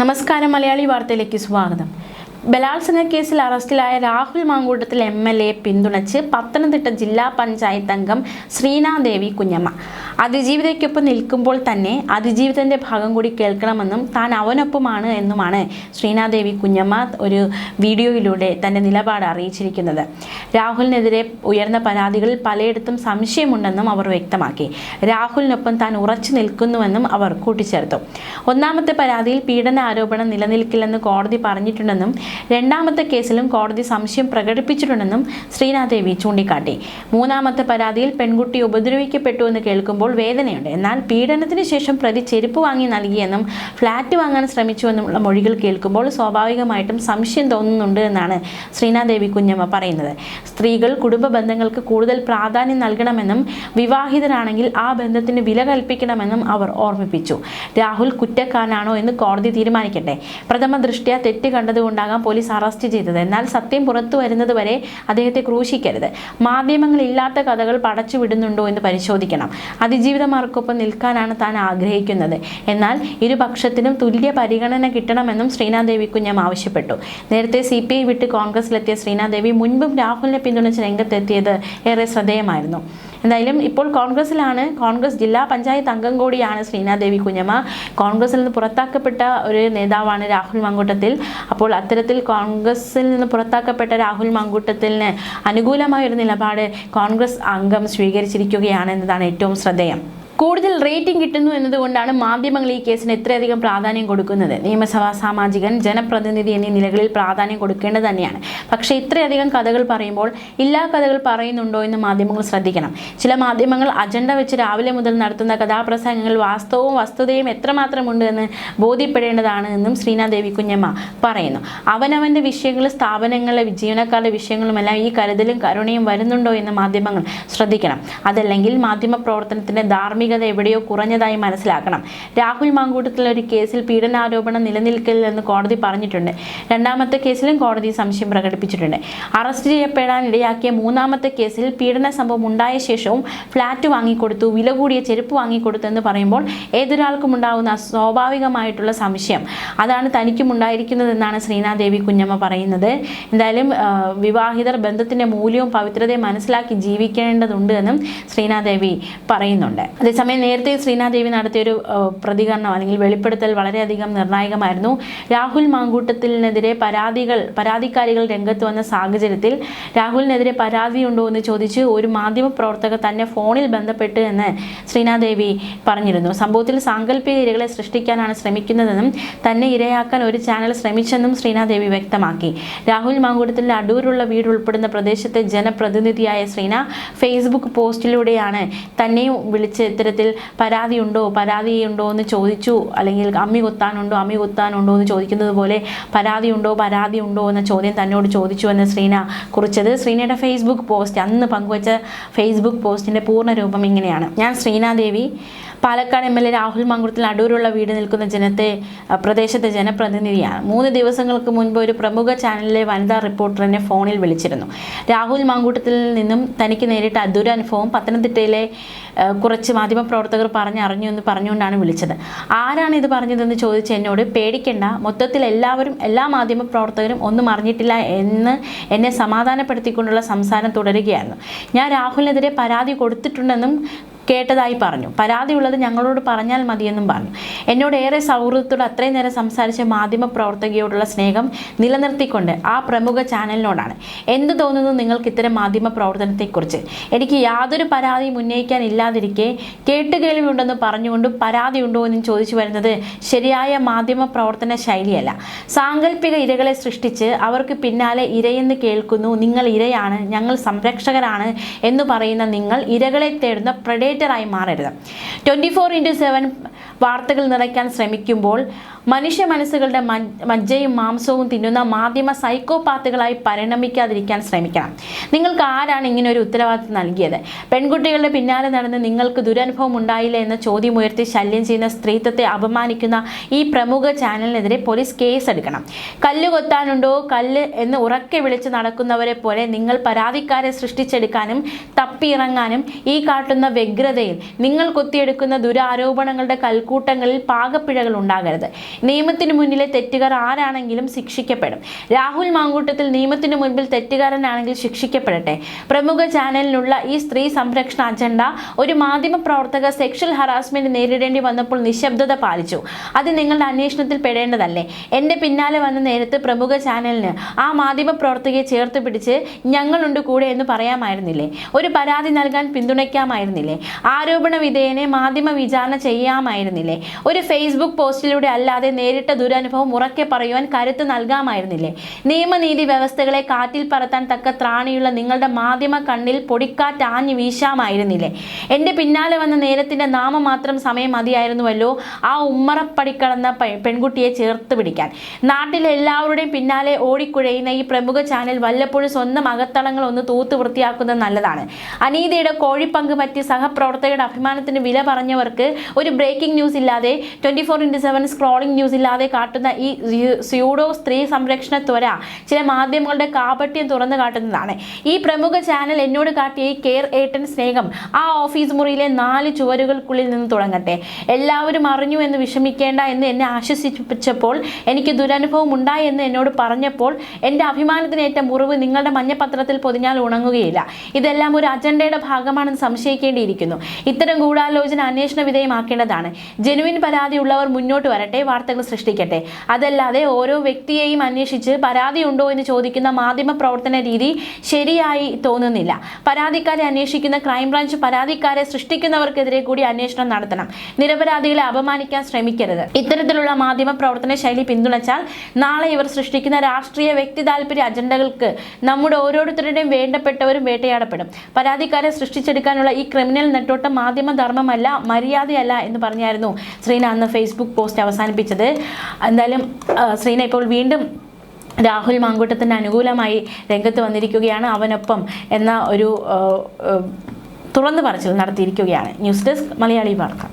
നമസ്കാരം മലയാളി വാർത്തയിലേക്ക് സ്വാഗതം. ബലാത്സംഗ കേസിൽ അറസ്റ്റിലായ Rahul Mamkootathil M L A പിന്തുണച്ച് പത്തനംതിട്ട ജില്ലാ പഞ്ചായത്ത് അംഗം ശ്രീനാദേവി കുഞ്ഞമ്മ. അതിജീവിതയ്ക്കൊപ്പം നിൽക്കുമ്പോൾ തന്നെ അതിജീവിതന്റെ ഭാഗം കൂടി കേൾക്കണമെന്നും താൻ അവനൊപ്പമാണ് എന്നുമാണ് ശ്രീനാദേവി കുഞ്ഞമ്മ ഒരു വീഡിയോയിലൂടെ തന്റെ നിലപാട് അറിയിച്ചിരിക്കുന്നത്. രാഹുലിനെതിരെ ഉയർന്ന പരാതികളിൽ പലയിടത്തും സംശയമുണ്ടെന്നും അവർ വ്യക്തമാക്കി. രാഹുലിനൊപ്പം താൻ ഉറച്ചു നിൽക്കുന്നുവെന്നും അവർ കൂട്ടിച്ചേർത്തു. ഒന്നാമത്തെ പരാതിയിൽ പീഡന ആരോപണം നിലനിൽക്കില്ലെന്ന് കോടതി പറഞ്ഞിട്ടുണ്ടെന്നും രണ്ടാമത്തെ കേസിലും കോടതി സംശയം പ്രകടിപ്പിച്ചിട്ടുണ്ടെന്നും ശ്രീനാദേവി ചൂണ്ടിക്കാട്ടി. മൂന്നാമത്തെ പരാതിയിൽ പെൺകുട്ടി ഉപദ്രവിക്കപ്പെട്ടു എന്ന് കേൾക്കുമ്പോൾ വേദനയുണ്ട്. എന്നാൽ പീഡനത്തിന് ശേഷം പ്രതി ചെരുപ്പ് വാങ്ങി നൽകിയെന്നും ഫ്ലാറ്റ് വാങ്ങാൻ ശ്രമിച്ചുവെന്നുമുള്ള മൊഴികൾ കേൾക്കുമ്പോൾ സ്വാഭാവികമായിട്ടും സംശയം തോന്നുന്നുണ്ട് എന്നാണ് ശ്രീനാദേവി കുഞ്ഞമ്മ പറയുന്നത്. സ്ത്രീകൾ കുടുംബ ബന്ധങ്ങൾക്ക് കൂടുതൽ പ്രാധാന്യം നൽകണമെന്നും വിവാഹിതരാണെങ്കിൽ ആ ബന്ധത്തിന് വില കൽപ്പിക്കണമെന്നും അവർ ഓർമ്മിപ്പിച്ചു. രാഹുൽ കുറ്റക്കാരനാണോ എന്ന് കോടതി തീരുമാനിക്കട്ടെ. പ്രഥമ ദൃഷ്ട്യാ തെറ്റ് കണ്ടതുകൊണ്ടാകാം പോലീസ് അറസ്റ്റ് ചെയ്തത്. എന്നാൽ സത്യം പുറത്തു വരുന്നത് വരെ അദ്ദേഹത്തെ ക്രൂശിക്കരുത്. മാധ്യമങ്ങളില്ലാത്ത കഥകൾ പടച്ചു വിടുന്നുണ്ടോ എന്ന് പരിശോധിക്കണം. അതിജീവിതമാർക്കൊപ്പം നിൽക്കാനാണ് താൻ ആഗ്രഹിക്കുന്നത്. എന്നാൽ ഇരുപക്ഷത്തിനും തുല്യ പരിഗണന കിട്ടണമെന്നും ശ്രീനാഥ് ദേവി കുഞ്ഞം ആവശ്യപ്പെട്ടു. നേരത്തെ സി പി ഐ വിട്ട് കോൺഗ്രസിലെത്തിയ ശ്രീനാഥ് ദേവി മുൻപും രാഹുലിനെ പിന്തുണച്ച് രംഗത്തെത്തിയത് ഏറെ ശ്രദ്ധേയമായിരുന്നു. എന്തായാലും ഇപ്പോൾ കോൺഗ്രസിലാണ്. കോൺഗ്രസ് ജില്ലാ പഞ്ചായത്ത് അംഗം കൂടിയാണ് ശ്രീനാദേവി കുഞ്ഞമ്മ. കോൺഗ്രസിൽ നിന്ന് പുറത്താക്കപ്പെട്ട ഒരു നേതാവാണ് രാഹുൽ മങ്കൂട്ടത്തിൽ. അപ്പോൾ അത്തരത്തിൽ കോൺഗ്രസിൽ നിന്ന് പുറത്താക്കപ്പെട്ട രാഹുൽ മങ്കൂട്ടത്തിന് അനുകൂലമായ ഒരു നിലപാട് കോൺഗ്രസ് അംഗം സ്വീകരിച്ചിരിക്കുകയാണ് എന്നതാണ് ഏറ്റവും ശ്രദ്ധേയം. കൂടുതൽ റേറ്റിംഗ് കിട്ടുന്നു എന്നതുകൊണ്ടാണ് മാധ്യമങ്ങൾ ഈ കേസിന് ഇത്രയധികം പ്രാധാന്യം കൊടുക്കുന്നത്. നിയമസഭാ സാമാജികൻ ജനപ്രതിനിധി എന്നീ നിലകളിൽ പ്രാധാന്യം കൊടുക്കേണ്ടത് തന്നെയാണ്. പക്ഷേ ഇത്രയധികം കഥകൾ പറയുമ്പോൾ എല്ലാ കഥകൾ പറയുന്നുണ്ടോ എന്ന് മാധ്യമങ്ങൾ ശ്രദ്ധിക്കണം. ചില മാധ്യമങ്ങൾ അജണ്ട വെച്ച് രാവിലെ മുതൽ നടത്തുന്ന കഥാപ്രസംഗങ്ങൾ വാസ്തവവും വസ്തുതയും എത്രമാത്രമുണ്ട് എന്ന് ബോധ്യപ്പെടേണ്ടതാണ് എന്നും ശ്രീനാദേവി കുഞ്ഞമ്മ പറയുന്നു. അവനവന്റെ വിഷയങ്ങൾ സ്ഥാപനങ്ങളിലെ ജീവനക്കാരുടെ വിഷയങ്ങളുമെല്ലാം ഈ കരുതലും കരുണയും വരുന്നുണ്ടോ എന്ന് മാധ്യമങ്ങൾ ശ്രദ്ധിക്കണം. അതല്ലെങ്കിൽ മാധ്യമ പ്രവർത്തനത്തിന്റെ ധാർമ്മികത എവിടെയോ കുറഞ്ഞതായി മനസ്സിലാക്കണം. രാഹുൽ മാങ്കൂട്ടത്തിലെ ഒരു കേസിൽ പീഡനാരോപണം നിലനിൽക്കില്ലെന്ന് കോടതി പറഞ്ഞിട്ടുണ്ട്. രണ്ടാമത്തെ കേസിലും കോടതി സംശയം പ്രകടിപ്പിച്ചിട്ടുണ്ട്. അറസ്റ്റ് ചെയ്യപ്പെടാൻ ഇടയാക്കിയ മൂന്നാമത്തെ കേസിൽ പീഡന സംഭവം ഉണ്ടായ ശേഷവും ഫ്ലാറ്റ് വാങ്ങിക്കൊടുത്തു വില കൂടിയ ചെരുപ്പ് വാങ്ങിക്കൊടുത്തു എന്ന് പറയുമ്പോൾ ഏതൊരാൾക്കും ഉണ്ടാകുന്ന സ്വാഭാവികമായിട്ടുള്ള സംശയം. അതാണ് തനിക്കും ഉണ്ടായിരിക്കുന്നതെന്നാണ് ശ്രീനാദേവി കുഞ്ഞമ്മ പറയുന്നത്. എന്തായാലും വിവാഹിതർ ബന്ധത്തിന്റെ മൂല്യവും പവിത്രതയും മനസ്സിലാക്കി ജീവിക്കേണ്ടതുണ്ട് എന്നും ശ്രീനാദേവി പറയുന്നുണ്ട്. അതേസമയം നേരത്തെ ശ്രീനാദേവി നടത്തിയൊരു പ്രതികരണം അല്ലെങ്കിൽ വെളിപ്പെടുത്തൽ വളരെയധികം നിർണായകമായിരുന്നു. രാഹുൽ മാങ്കൂട്ടത്തിനെതിരെ പരാതികൾ പരാതിക്കാരികൾ രംഗത്ത് വന്ന സാഹചര്യത്തിൽ രാഹുലിനെതിരെ പരാതിയുണ്ടോ എന്ന് ചോദിച്ച് ഒരു മാധ്യമ പ്രവർത്തകർ തന്നെ ഫോണിൽ ബന്ധപ്പെട്ട് എന്ന് ശ്രീനാദേവി പറഞ്ഞിരുന്നു. സംഭവത്തിൽ സാങ്കല്പിക ഇരകളെ സൃഷ്ടിക്കാനാണ് ശ്രമിക്കുന്നതെന്നും തന്നെ ഇരയാക്കാൻ ഒരു ചാനൽ ശ്രമിച്ചെന്നും ശ്രീനാദേവി വ്യക്തമാക്കി. രാഹുൽ മാങ്കൂട്ടത്തിന്റെ അടൂരുള്ള വീട് ഉൾപ്പെടുന്ന പ്രദേശത്തെ ജനപ്രതിനിധിയായ ശ്രീന ഫേസ്ബുക്ക് പോസ്റ്റിലൂടെയാണ് തന്നെയും വിളിച്ച് ഇത്തരത്തിൽ പരാതിയുണ്ടോ പരാതിയുണ്ടോ എന്ന് ചോദിച്ചു. അല്ലെങ്കിൽ അമ്മി കുത്താനുണ്ടോ അമ്മി കുത്താനുണ്ടോ എന്ന് ചോദിക്കുന്നത് പോലെ പരാതിയുണ്ടോ പരാതിയുണ്ടോ എന്ന ചോദ്യം തന്നോട് ചോദിച്ചു എന്ന് ശ്രീന കുറിച്ചത്. ശ്രീനയുടെ ഫേസ്ബുക്ക് പോസ്റ്റ് അന്ന് പങ്കുവച്ച ഫേസ്ബുക്ക് പോസ്റ്റിന്റെ പൂർണ രൂപം ഇങ്ങനെയാണ്. ഞാൻ Sreenadevi Palakkad M L A Rahul Mankulathil അടൂരുള്ള വീട് നിൽക്കുന്ന ജനത്തെ പ്രദേശത്തെ ജനപ്രതിനിധിയാണ്. മൂന്ന് ദിവസങ്ങൾക്ക് മുൻപ് ഒരു പ്രമുഖ ചാനലിലെ വനിതാ റിപ്പോർട്ടറിനെ ഫോണിൽ വിളിച്ചിരുന്നു. രാഹുൽ മാങ്കൂട്ടത്തിൽ നിന്നും തനിക്ക് നേരിട്ട ദുരനുഭവം പത്തനംതിട്ടയിലെ അഹ് കുറച്ച് മാധ്യമപ്രവർത്തകർ പറഞ്ഞറിഞ്ഞു എന്ന് പറഞ്ഞുകൊണ്ടാണ് വിളിച്ചത്. ആരാണ് ഇത് പറഞ്ഞതെന്ന് ചോദിച്ച് എന്നോട് പേടിക്കേണ്ട മൊത്തത്തിൽ എല്ലാവരും എല്ലാ മാധ്യമപ്രവർത്തകരും ഒന്നും അറിഞ്ഞിട്ടില്ല എന്ന് എന്നെ സമാധാനപ്പെടുത്തിക്കൊണ്ടുള്ള സംസാരം തുടരുകയായിരുന്നു. ഞാൻ രാഹുലിനെതിരെ പരാതി കൊടുത്തിട്ടുണ്ടെന്നും കേട്ടതായി പറഞ്ഞു. പരാതിയുള്ളത് ഞങ്ങളോട് പറഞ്ഞാൽ മതിയെന്നും പറഞ്ഞു. എന്നോട് ഏറെ സൗഹൃദത്തോട് അത്രയും നേരം സംസാരിച്ച മാധ്യമ പ്രവർത്തകയോടുള്ള സ്നേഹം നിലനിർത്തിക്കൊണ്ട് ആ പ്രമുഖ ചാനലിനോടാണ്. എന്ത് തോന്നുന്നു നിങ്ങൾക്ക് ഇത്തരം മാധ്യമ പ്രവർത്തനത്തെക്കുറിച്ച്? എനിക്ക് യാതൊരു പരാതിയും ഉന്നയിക്കാൻ ഇല്ലാതിരിക്കെ കേട്ടുകേൾവിയുണ്ടെന്ന് പറഞ്ഞുകൊണ്ട് പരാതി ഉണ്ടോ എന്നും ചോദിച്ചു വരുന്നത് ശരിയായ മാധ്യമ പ്രവർത്തന ശൈലിയല്ല. സാങ്കല്പിക ഇരകളെ സൃഷ്ടിച്ച് അവർക്ക് പിന്നാലെ ഇരയെന്ന് കേൾക്കുന്നു നിങ്ങൾ ഇരയാണ് ഞങ്ങൾ സംരക്ഷകരാണ് എന്ന് പറയുന്ന നിങ്ങൾ ഇരകളെ തേടുന്ന പ്രഡേറ്ററായി മാറരുത്. ട്വന്റി ഫോർ ഇന്റു സെവൻ വാർത്തകൾ നിറയ്ക്കാൻ ശ്രമിക്കുമ്പോൾ മനുഷ്യ മനസ്സുകളുടെ മജ്ജയും മാംസവും തിന്നുന്ന മാധ്യമ സൈക്കോപാത്തുകളായി പരിണമിക്കാതിരിക്കാൻ ശ്രമിക്കണം. നിങ്ങൾക്ക് ആരാണ് ഇങ്ങനെ ഒരു ഉത്തരവാദിത്വം നൽകിയത്? പെൺകുട്ടികളുടെ പിന്നാലെ നടന്ന് നിങ്ങൾക്ക് ദുരനുഭവം ഉണ്ടായില്ല എന്ന ചോദ്യം ഉയർത്തി ശല്യം ചെയ്യുന്ന സ്ത്രീത്വത്തെ അപമാനിക്കുന്ന ഈ പ്രമുഖ ചാനലിനെതിരെ പോലീസ് കേസ് എടുക്കണം കല്ല് കൊത്താനുണ്ടോ? കല്ല് എന്ന് ഉറക്കെ വിളിച്ച് നടക്കുന്നവരെ പോലെ നിങ്ങൾ പരാതിക്കാരെ സൃഷ്ടിച്ചെടുക്കാനും തപ്പിയിറങ്ങാനും ഈ കാട്ടുന്ന വ്യഗ്രതയിൽ നിങ്ങൾ കൊത്തിയെടുക്കുന്ന ദുരാരോപണങ്ങളുടെ കൽ ജനക്കൂട്ടങ്ങളിൽ പാകപ്പിഴകൾ ഉണ്ടാകരുത്. നിയമത്തിന് മുന്നിലെ തെറ്റുകാർ ആരാണെങ്കിലും ശിക്ഷിക്കപ്പെടും. രാഹുൽ മാങ്കൂട്ടത്തിൽ നിയമത്തിന് മുൻപിൽ തെറ്റുകാരനാണെങ്കിൽ ശിക്ഷിക്കപ്പെടട്ടെ. പ്രമുഖ ചാനലിനുള്ള ഈ സ്ത്രീ സംരക്ഷണ അജണ്ട ഒരു മാധ്യമ പ്രവർത്തക സെക്ഷൽ ഹറാസ്മെന്റ് നേരിടേണ്ടി വന്നപ്പോൾ നിശബ്ദത പാലിച്ചു. അത് നിങ്ങളുടെ അന്വേഷണത്തിൽ പെടേണ്ടതല്ലേ? എന്റെ പിന്നാലെ വന്ന നേരത്ത് പ്രമുഖ ചാനലിന് ആ മാധ്യമ പ്രവർത്തകയെ ചേർത്ത് പിടിച്ച് ഞങ്ങളുണ്ട് കൂടെ എന്ന് പറയാമായിരുന്നില്ലേ? ഒരു പരാതി നൽകാൻ പിന്തുണയ്ക്കാമായിരുന്നില്ലേ? ആരോപണ വിധേയനെ മാധ്യമ വിചാരണ ചെയ്യാമായിരുന്നില്ലേ ഒരു ഫേസ്ബുക്ക് പോസ്റ്റിലൂടെ അല്ലാതെ നേരിട്ട ദുരനുഭവം ഉറക്കെ പറയുവാൻ കരുത്ത് നൽകാമായിരുന്നില്ലേ? നിയമനീതി വ്യവസ്ഥകളെ കാറ്റിൽ പറത്താൻ തക്ക ത്രാണിയുള്ള നിങ്ങളുടെ മാധ്യമ കണ്ണിൽ പൊടിക്കാറ്റ് ആഞ്ഞു വീശാമായിരുന്നില്ലേ? എന്റെ പിന്നാലെ വന്ന നേരത്തിന്റെ നാമം മാത്രം സമയം മതിയായിരുന്നുവല്ലോ ആ ഉമ്മറപ്പടിക്കടന്ന പെൺകുട്ടിയെ ചേർത്ത് പിടിക്കാൻ. നാട്ടിലെ എല്ലാവരുടെയും പിന്നാലെ ഓടിക്കുഴയുന്ന ഈ പ്രമുഖ ചാനൽ വല്ലപ്പോഴും സ്വന്തം അകത്തളങ്ങൾ ഒന്ന് തൂത്ത് വൃത്തിയാക്കുന്നത് നല്ലതാണ്. അനീതിയുടെ കോഴിപ്പങ്ക് പറ്റി സഹപ്രവർത്തകരുടെ അഭിമാനത്തിന് വില പറഞ്ഞവർക്ക് ഒരു ബ്രേക്കിംഗ് ന്യൂസ് ഇല്ലാതെ twenty four into seven scrolling news ഇല്ലാതെ കാട്ടുന്ന ഈ സ്യൂ- സ്യൂഡോ സ്ത്രീ സംരക്ഷണ ത്വര ചില മാധ്യമങ്ങളുടെ കാപട്യം തുറന്നു കാട്ടുന്നതാണ്. ഈ പ്രമുഖ ചാനൽ എന്നോട് കാട്ടിയ ഈ കെയർ ഏട്ടൻ സ്നേഹം ആ ഓഫീസ് മുറിയിലെ നാല് ചുവരുകൾക്കുള്ളിൽ നിന്ന് തുടങ്ങട്ടെ. എല്ലാവരും അറിഞ്ഞു എന്ന് വിഷമിക്കേണ്ട എന്ന് എന്നെ ആശ്വസിപ്പിച്ചപ്പോൾ എനിക്ക് ദുരനുഭവം ഉണ്ടായി എന്ന് എന്നോട് പറഞ്ഞപ്പോൾ എന്റെ അഭിമാനത്തിനേറ്റ മുറിവ് നിങ്ങളുടെ മഞ്ഞപത്രത്തിൽ പൊതിഞ്ഞാൽ ഉണങ്ങുകയില്ല. ഇതെല്ലാം ഒരു അജണ്ടയുടെ ഭാഗമാണെന്ന് സംശയിക്കേണ്ടിയിരിക്കുന്നു. ഇത്തരം ഗൂഢാലോചന അന്വേഷണ വിധേയമാക്കേണ്ടതാണ്. ജനുവിൻ പരാതിയുള്ളവർ മുന്നോട്ട് വരട്ടെ വാർത്തകൾ സൃഷ്ടിക്കട്ടെ. അതല്ലാതെ ഓരോ വ്യക്തിയെയും അന്വേഷിച്ച് പരാതി ഉണ്ടോ എന്ന് ചോദിക്കുന്ന മാധ്യമ പ്രവർത്തന രീതി ശരിയായി തോന്നുന്നില്ല. പരാതിക്കാരെ അന്വേഷിക്കുന്ന ക്രൈംബ്രാഞ്ച് പരാതിക്കാരെ സൃഷ്ടിക്കുന്നവർക്കെതിരെ കൂടി അന്വേഷണം നടത്തണം. നിരപരാധികളെ അപമാനിക്കാൻ ശ്രമിക്കരുത്. ഇത്തരത്തിലുള്ള മാധ്യമ പ്രവർത്തന ശൈലി പിന്തുണച്ചാൽ നാളെ ഇവർ സൃഷ്ടിക്കുന്ന രാഷ്ട്രീയ വ്യക്തി താല്പര്യ അജണ്ടകൾക്ക് നമ്മുടെ ഓരോരുത്തരുടെയും വേണ്ടപ്പെട്ടവരും വേട്ടയാടപ്പെടും. പരാതിക്കാരെ സൃഷ്ടിച്ചെടുക്കാനുള്ള ഈ ക്രിമിനൽ നെട്ടോട്ടം മാധ്യമ ധർമ്മമല്ല മര്യാദയല്ല എന്ന് പറഞ്ഞായിരുന്നു ശ്രീന അന്ന് ഫേസ്ബുക്ക് പോസ്റ്റ് അവസാനിപ്പിച്ചത്. എന്തായാലും ശ്രീന ഇപ്പോൾ വീണ്ടും രാഹുൽ മാങ്കൂട്ടത്തിന് അനുകൂലമായി രംഗത്ത് വന്നിരിക്കുകയാണ്. അവനൊപ്പം എന്ന ഒരു തുറന്നു പറച്ചിൽ നടത്തിയിരിക്കുകയാണ്. ന്യൂസ് ഡെസ്ക് മലയാളി വാർത്ത.